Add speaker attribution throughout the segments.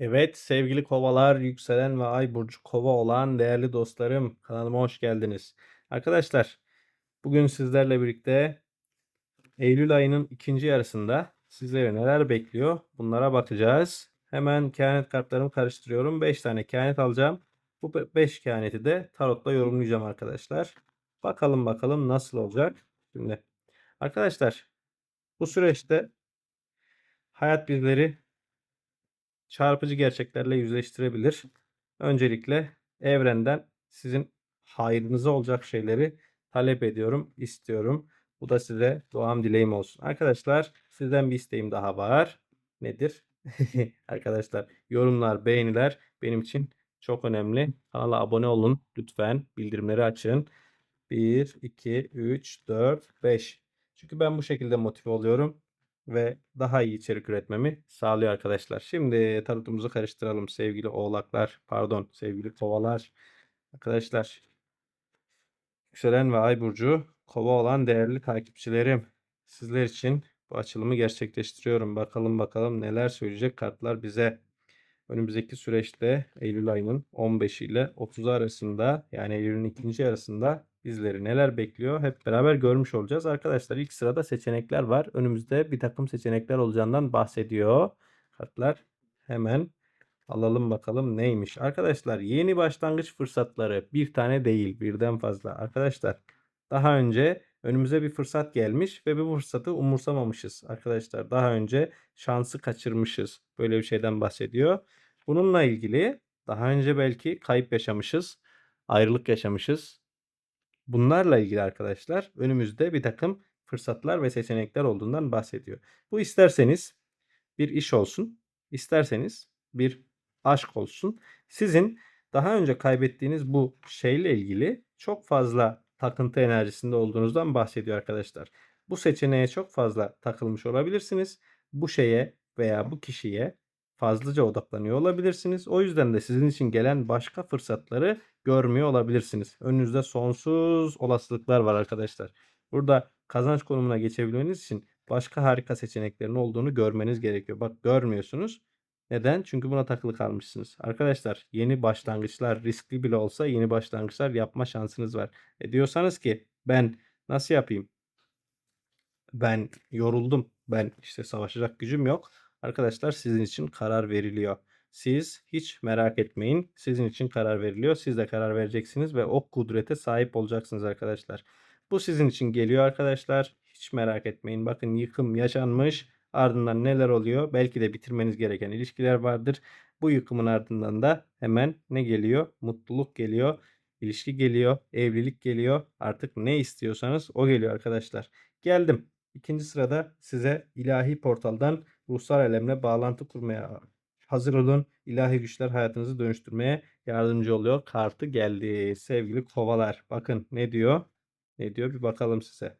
Speaker 1: Evet sevgili kovalar, yükselen ve ay burcu kova olan değerli dostlarım kanalıma hoş geldiniz. Arkadaşlar bugün sizlerle birlikte Eylül ayının ikinci yarısında sizleri neler bekliyor bunlara bakacağız. Hemen kehanet kartlarımı karıştırıyorum. 5 tane kehanet alacağım. Bu 5 kehaneti de tarotla yorumlayacağım arkadaşlar. Bakalım bakalım nasıl olacak. Şimdi arkadaşlar bu süreçte hayat bizleri çarpıcı gerçeklerle yüzleştirebilir. Öncelikle evrenden sizin hayrınıza olacak şeyleri talep ediyorum, istiyorum. Bu da size duam dileğim olsun. Arkadaşlar sizden bir isteğim daha var. Nedir? Arkadaşlar yorumlar, beğeniler benim için çok önemli. Kanala abone olun lütfen. Bildirimleri açın. 1, 2, 3, 4, 5. Çünkü ben bu şekilde motive oluyorum ve daha iyi içerik üretmemi sağlıyor arkadaşlar. Şimdi tarotumuzu karıştıralım sevgili oğlaklar. Pardon sevgili kovalar. Arkadaşlar yükselen ve ay burcu kova olan değerli takipçilerim. Sizler için bu açılımı gerçekleştiriyorum. Bakalım bakalım neler söyleyecek kartlar bize. Önümüzdeki süreçte Eylül ayının 15 ile 30 arasında yani Eylül'ün ikinci yarısında bizleri neler bekliyor hep beraber görmüş olacağız. Arkadaşlar ilk sırada seçenekler var. Önümüzde bir takım seçenekler olacağından bahsediyor. Kartlar hemen alalım bakalım neymiş. Arkadaşlar yeni başlangıç fırsatları bir tane değil birden fazla. Arkadaşlar daha önce önümüze bir fırsat gelmiş ve bu fırsatı umursamamışız. Arkadaşlar daha önce şansı kaçırmışız. Böyle bir şeyden bahsediyor. Bununla ilgili daha önce belki kayıp yaşamışız, ayrılık yaşamışız. Bunlarla ilgili arkadaşlar önümüzde bir takım fırsatlar ve seçenekler olduğundan bahsediyor. Bu isterseniz bir iş olsun, isterseniz bir aşk olsun. Sizin daha önce kaybettiğiniz bu şeyle ilgili çok fazla takıntı enerjisinde olduğunuzdan bahsediyor arkadaşlar. Bu seçeneğe çok fazla takılmış olabilirsiniz. Bu şeye veya bu kişiye fazlaca odaklanıyor olabilirsiniz. O yüzden de sizin için gelen başka fırsatları görmüyor olabilirsiniz. Önünüzde sonsuz olasılıklar var arkadaşlar. Burada kazanç konumuna geçebilmeniz için başka harika seçeneklerin olduğunu görmeniz gerekiyor. Bak görmüyorsunuz. Neden? Çünkü buna takılı kalmışsınız. Arkadaşlar yeni başlangıçlar riskli bile olsa yeni başlangıçlar yapma şansınız var. E diyorsanız ki ben nasıl yapayım? Ben yoruldum. Ben işte savaşacak gücüm yok. Arkadaşlar sizin için karar veriliyor. Siz hiç merak etmeyin. Sizin için karar veriliyor. Siz de karar vereceksiniz ve o kudrete sahip olacaksınız arkadaşlar. Bu sizin için geliyor arkadaşlar. Hiç merak etmeyin. Bakın yıkım yaşanmış. Ardından neler oluyor? Belki de bitirmeniz gereken ilişkiler vardır. Bu yıkımın ardından da hemen ne geliyor? Mutluluk geliyor. ilişki geliyor. Evlilik geliyor. Artık ne istiyorsanız o geliyor arkadaşlar. Geldim. İkinci sırada size ilahi portaldan ruhsal alemle bağlantı kurmaya hazır olun. İlahi güçler hayatınızı dönüştürmeye yardımcı oluyor. Kartı geldi. Sevgili kovalar. Bakın ne diyor? Ne diyor? Bir bakalım size.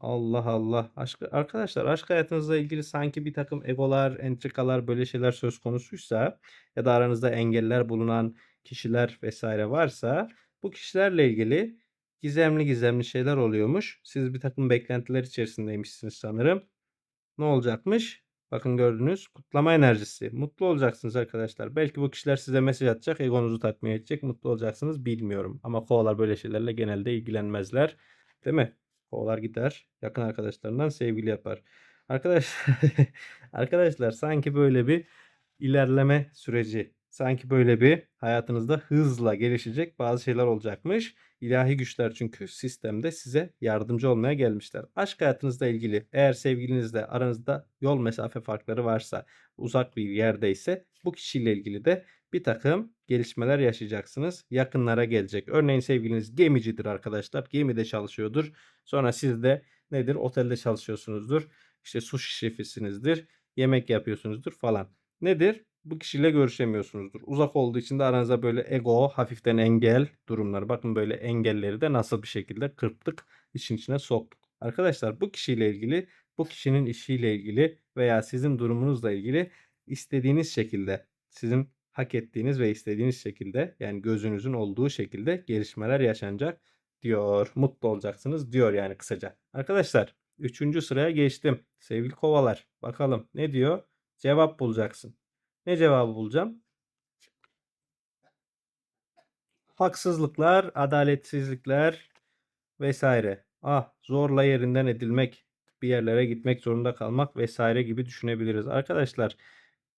Speaker 1: Allah Allah. Aşk, arkadaşlar aşk hayatınızla ilgili sanki bir takım egolar, entrikalar böyle şeyler söz konusuysa ya da aranızda engeller bulunan kişiler vesaire varsa bu kişilerle ilgili gizemli gizemli şeyler oluyormuş. Siz bir takım beklentiler içerisindeymişsiniz sanırım. Ne olacakmış? Bakın gördünüz. Kutlama enerjisi. Mutlu olacaksınız arkadaşlar. Belki bu kişiler size mesaj atacak. Egonuzu tatmin edecek. Mutlu olacaksınız. Bilmiyorum. Ama kovalar böyle şeylerle genelde ilgilenmezler. Değil mi? Kovalar gider. Yakın arkadaşlarından sevgili yapar. Arkadaş arkadaşlar sanki böyle bir ilerleme süreci sanki böyle bir hayatınızda hızla gelişecek bazı şeyler olacakmış. İlahi güçler çünkü sistemde size yardımcı olmaya gelmişler. Aşk hayatınızla ilgili eğer sevgilinizle aranızda yol mesafe farkları varsa uzak bir yerdeyse bu kişiyle ilgili de bir takım gelişmeler yaşayacaksınız. Yakınlara gelecek. Örneğin sevgiliniz gemicidir arkadaşlar. Gemide çalışıyordur. Sonra siz de nedir? Otelde çalışıyorsunuzdur. İşte su şefisinizdir. Yemek yapıyorsunuzdur falan. Nedir? Bu kişiyle görüşemiyorsunuzdur. Uzak olduğu için de aranızda böyle ego, hafiften engel durumları. Bakın böyle engelleri de nasıl bir şekilde kırptık, işin içine soktuk. Arkadaşlar bu kişiyle ilgili, bu kişinin işiyle ilgili veya sizin durumunuzla ilgili istediğiniz şekilde, sizin hak ettiğiniz ve istediğiniz şekilde yani gözünüzün olduğu şekilde gelişmeler yaşanacak diyor. Mutlu olacaksınız diyor yani kısaca. Arkadaşlar 3. sıraya geçtim. Sevgili kovalar bakalım ne diyor? Cevap bulacaksın. Ne cevabı bulacağım? Haksızlıklar, adaletsizlikler vesaire. Ah, zorla yerinden edilmek, bir yerlere gitmek zorunda kalmak vesaire gibi düşünebiliriz. Arkadaşlar,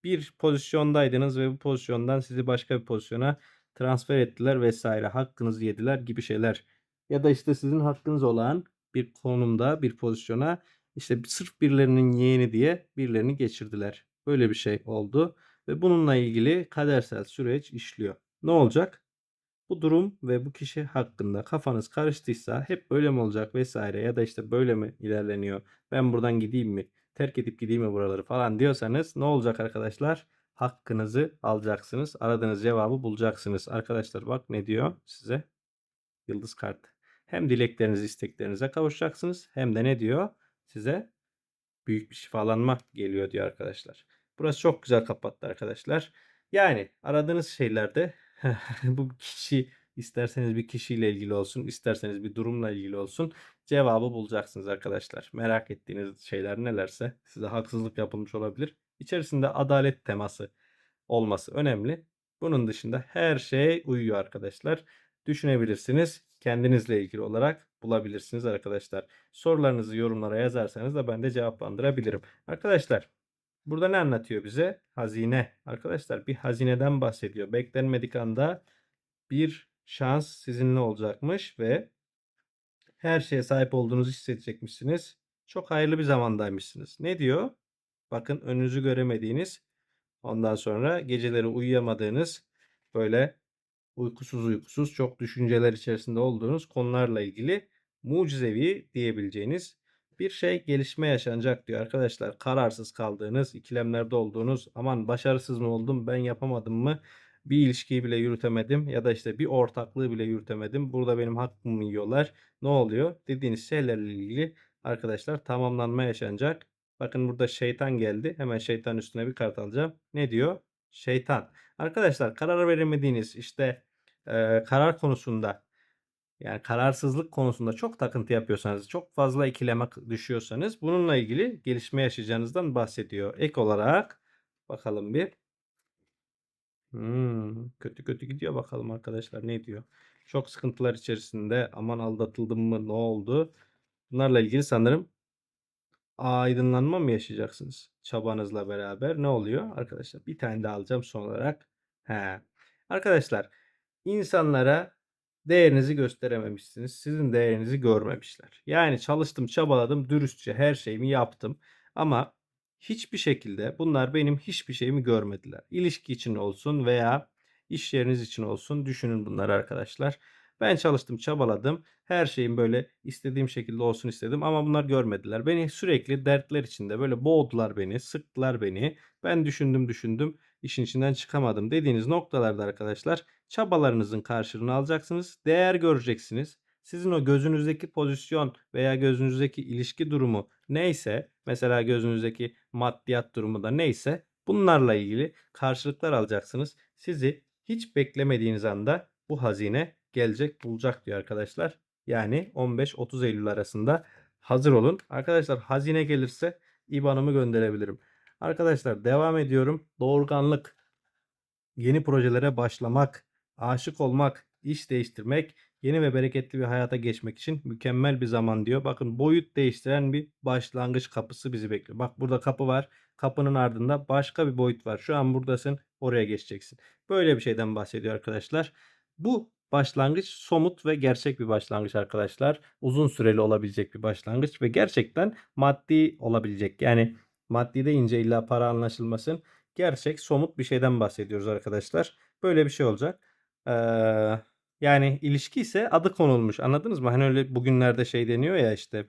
Speaker 1: bir pozisyondaydınız ve bu pozisyondan sizi başka bir pozisyona transfer ettiler vesaire. Hakkınızı yediler gibi şeyler. Ya da işte sizin hakkınız olan bir konumda, bir pozisyona işte sırf birilerinin yeğeni diye birilerini geçirdiler. Böyle bir şey oldu ve bununla ilgili kadersel süreç işliyor. Ne olacak? Bu durum ve bu kişi hakkında kafanız karıştıysa hep böyle mi olacak vesaire ya da işte böyle mi ilerleniyor? Ben buradan gideyim mi? Terk edip gideyim mi buraları falan diyorsanız ne olacak arkadaşlar? Hakkınızı alacaksınız. Aradığınız cevabı bulacaksınız. Arkadaşlar bak ne diyor size? Yıldız kartı. Hem dilekleriniz, isteklerinize kavuşacaksınız hem de ne diyor? Size büyük bir şifalanma geliyor diyor arkadaşlar. Burası çok güzel kapattı arkadaşlar. Yani aradığınız şeylerde bu kişi isterseniz bir kişiyle ilgili olsun, isterseniz bir durumla ilgili olsun cevabı bulacaksınız arkadaşlar. Merak ettiğiniz şeyler nelerse size haksızlık yapılmış olabilir. İçerisinde adalet teması olması önemli. Bunun dışında her şey uyuyor arkadaşlar. Düşünebilirsiniz. Kendinizle ilgili olarak bulabilirsiniz arkadaşlar. Sorularınızı yorumlara yazarsanız da ben de cevaplandırabilirim. Arkadaşlar burada ne anlatıyor bize? Hazine. Arkadaşlar bir hazineden bahsediyor. Beklenmedik anda bir şans sizinle olacakmış ve her şeye sahip olduğunuzu hissedecekmişsiniz. Çok hayırlı bir zamandaymışsınız. Ne diyor? Bakın önünüzü göremediğiniz, ondan sonra geceleri uyuyamadığınız, böyle uykusuz uykusuz çok düşünceler içerisinde olduğunuz konularla ilgili mucizevi diyebileceğiniz bir şey gelişme yaşanacak diyor arkadaşlar. Kararsız kaldığınız, ikilemlerde olduğunuz, aman başarısız mı oldum, ben yapamadım mı, bir ilişkiyi bile yürütemedim ya da işte bir ortaklığı bile yürütemedim. Burada benim hakkımı yiyorlar. Ne oluyor? Dediğiniz şeylerle ilgili arkadaşlar tamamlanma yaşanacak. Bakın burada şeytan geldi. Hemen şeytan üstüne bir kart alacağım. Ne diyor? Şeytan. Arkadaşlar karar veremediğiniz işte e, karar konusunda yani kararsızlık konusunda çok takıntı yapıyorsanız, çok fazla ikileme düşüyorsanız bununla ilgili gelişme yaşayacağınızdan bahsediyor. Ek olarak bakalım bir. Hmm, kötü kötü gidiyor bakalım arkadaşlar ne diyor. Çok sıkıntılar içerisinde aman aldatıldım mı ne oldu? Bunlarla ilgili sanırım aydınlanma mı yaşayacaksınız çabanızla beraber? Ne oluyor arkadaşlar? Bir tane daha alacağım son olarak. He. Arkadaşlar insanlara değerinizi gösterememişsiniz. Sizin değerinizi görmemişler. Yani çalıştım, çabaladım, dürüstçe her şeyimi yaptım. Ama hiçbir şekilde bunlar benim hiçbir şeyimi görmediler. İlişki için olsun veya iş yeriniz için olsun düşünün bunları arkadaşlar. Ben çalıştım, çabaladım. Her şeyim böyle istediğim şekilde olsun istedim ama bunlar görmediler. Beni sürekli dertler içinde böyle boğdular beni, sıktılar beni. Ben düşündüm düşündüm, işin içinden çıkamadım dediğiniz noktalarda arkadaşlar çabalarınızın karşılığını alacaksınız. Değer göreceksiniz. Sizin o gözünüzdeki pozisyon veya gözünüzdeki ilişki durumu neyse, mesela gözünüzdeki maddiyat durumu da neyse bunlarla ilgili karşılıklar alacaksınız. Sizi hiç beklemediğiniz anda bu hazine gelecek bulacak diyor arkadaşlar. Yani 15-30 Eylül arasında hazır olun. Arkadaşlar hazine gelirse IBAN'ımı gönderebilirim. Arkadaşlar devam ediyorum. Doğurganlık, yeni projelere başlamak, aşık olmak, iş değiştirmek, yeni ve bereketli bir hayata geçmek için mükemmel bir zaman diyor. Bakın boyut değiştiren bir başlangıç kapısı bizi bekliyor. Bak burada kapı var. Kapının ardında başka bir boyut var. Şu an buradasın, oraya geçeceksin. Böyle bir şeyden bahsediyor arkadaşlar. Bu başlangıç somut ve gerçek bir başlangıç arkadaşlar. Uzun süreli olabilecek bir başlangıç ve gerçekten maddi olabilecek. Yani maddi deyince illa para anlaşılmasın. Gerçek somut bir şeyden bahsediyoruz arkadaşlar. Böyle bir şey olacak. Yani ilişki ise adı konulmuş. Anladınız mı? Hani öyle bugünlerde şey deniyor ya işte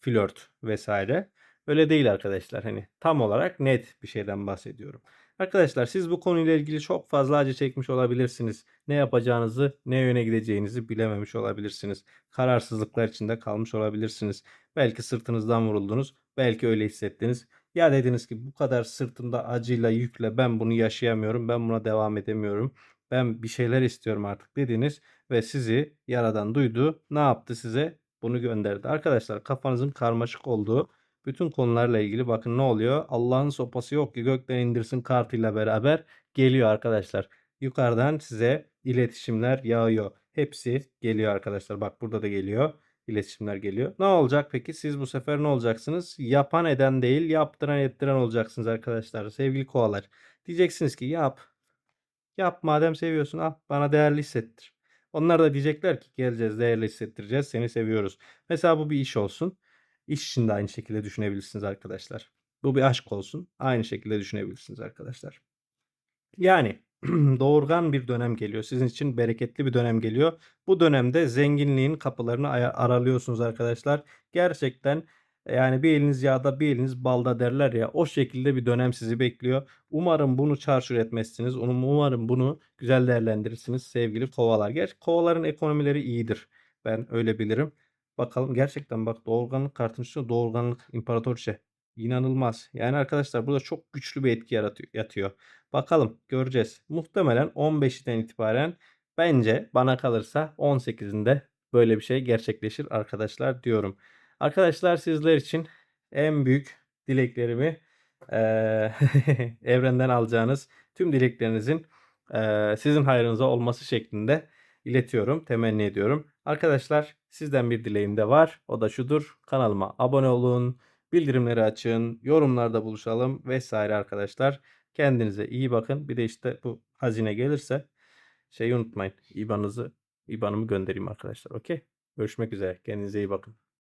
Speaker 1: flört vesaire. Öyle değil arkadaşlar. Hani tam olarak net bir şeyden bahsediyorum. Arkadaşlar siz bu konuyla ilgili çok fazla acı çekmiş olabilirsiniz. Ne yapacağınızı, ne yöne gideceğinizi bilememiş olabilirsiniz. Kararsızlıklar içinde kalmış olabilirsiniz. Belki sırtınızdan vuruldunuz, belki öyle hissettiniz. Ya dediniz ki bu kadar sırtımda acıyla, yükle ben bunu yaşayamıyorum, ben buna devam edemiyorum. Ben bir şeyler istiyorum artık dediniz ve sizi yaradan duydu. Ne yaptı size? Bunu gönderdi. Arkadaşlar kafanızın karmaşık olduğu Bütün konularla ilgili bakın ne oluyor? Allah'ın sopası yok ki gökten indirsin kartıyla beraber geliyor arkadaşlar. Yukarıdan size iletişimler yağıyor. Hepsi geliyor arkadaşlar. Bak burada da geliyor. İletişimler geliyor. Ne olacak peki? Siz bu sefer ne olacaksınız? Yapan eden değil, yaptıran ettiren olacaksınız arkadaşlar. Sevgili kovalar. Diyeceksiniz ki yap. Yap madem seviyorsun al bana değerli hissettir. Onlar da diyecekler ki geleceğiz değerli hissettireceğiz seni seviyoruz. Mesela bu bir iş olsun. İş için de aynı şekilde düşünebilirsiniz arkadaşlar. Bu bir aşk olsun. Aynı şekilde düşünebilirsiniz arkadaşlar. Yani doğurgan bir dönem geliyor. Sizin için bereketli bir dönem geliyor. Bu dönemde zenginliğin kapılarını aralıyorsunuz arkadaşlar. Gerçekten yani bir eliniz yağda bir eliniz balda derler ya o şekilde bir dönem sizi bekliyor. Umarım bunu çarçur etmezsiniz. Um- Umarım bunu güzel değerlendirirsiniz sevgili kovalar. Gerçi kovaların ekonomileri iyidir. Ben öyle bilirim. Bakalım gerçekten bak doğurganlık kartının üstünde doğurganlık imparatorçe. İnanılmaz. Yani arkadaşlar burada çok güçlü bir etki yaratıyor, yatıyor. Bakalım göreceğiz. Muhtemelen 15'ten itibaren bence bana kalırsa 18'inde böyle bir şey gerçekleşir arkadaşlar diyorum. Arkadaşlar sizler için en büyük dileklerimi eee, evrenden alacağınız tüm dileklerinizin eee, sizin hayrınıza olması şeklinde iletiyorum, temenni ediyorum. Arkadaşlar sizden bir dileğim de var. O da şudur. Kanalıma abone olun, bildirimleri açın, yorumlarda buluşalım vesaire arkadaşlar. Kendinize iyi bakın. Bir de işte bu hazine gelirse şeyi unutmayın. İban'ınızı, İban'ımı göndereyim arkadaşlar. Okey? Görüşmek üzere. Kendinize iyi bakın.